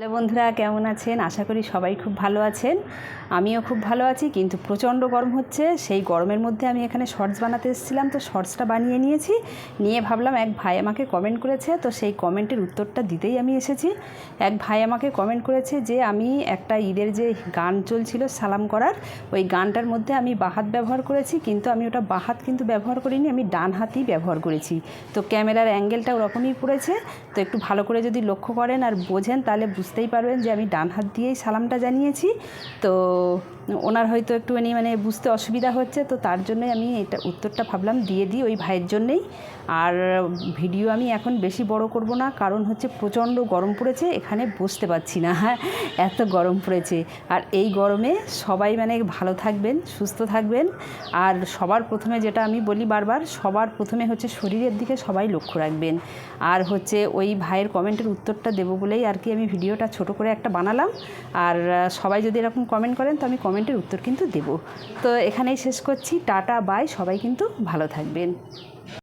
Hello বন্ধুরা, কেমন আছেন? আশা করি সবাই খুব ভালো আছেন। আমিও খুব ভালো আছি, কিন্তু প্রচণ্ড গরম হচ্ছে। সেই গরমের মধ্যে আমি এখানে শর্টস বানাতে এসেছিলাম, তো শর্টসটা বানিয়ে নিয়েছি। নিয়ে ভাবলাম এক ভাই আমাকে কমেন্ট করেছে, তো সেই কমেন্টের উত্তরটা দিতেই আমি এসেছি। এক ভাই আমাকে কমেন্ট করেছে যে, আমি একটা ঈদের যে গান চলছিল সালাম করার, ওই গানটার মধ্যে আমি বাহাত ব্যবহার করেছি, কিন্তু আমি ওটা বাহাত কিন্তু ব্যবহার করিনি, আমি ডান হাতই ব্যবহার করেছি। তো ক্যামেরার অ্যাঙ্গেলটা ওরকমই পড়েছে, তো একটু ভালো করে যদি লক্ষ্য করেন আর বোঝেন, তাহলে বুঝতেই পারবেন যে আমি ডান হাত দিয়েই সালামটা জানিয়েছি। তো ওনার হয়তো একটুখানি মানে বুঝতে অসুবিধা হচ্ছে, তো তার জন্যই আমি এটা উত্তরটা ভাবলাম দিয়ে দিই ওই ভাইয়ের জন্যেই। আর ভিডিও আমি এখন বেশি বড় করব না, কারণ হচ্ছে প্রচণ্ড গরম পড়েছে, এখানে বসতে পারছি না। হ্যাঁ এত গরম পড়েছে। আর এই গরমে সবাই মানে ভালো থাকবেন, সুস্থ থাকবেন। আর সবার প্রথমে যেটা আমি বলি বারবার, সবার প্রথমে হচ্ছে শরীরের দিকে সবাই লক্ষ্য রাখবেন। আর হচ্ছে ওই ভাইয়ের কমেন্টের উত্তরটা দেবো বলেই আর কি আমি ভিডিওটা ছোট করে একটা বানালাম। আর সবাই যদি এরকম কমেন্ট করেন, তো আমি কমেন্টের উত্তর কিন্তু দেব। তো এখানেই শেষ করছি। টাটা বাই সবাই কিন্তু ভালো থাকবেন।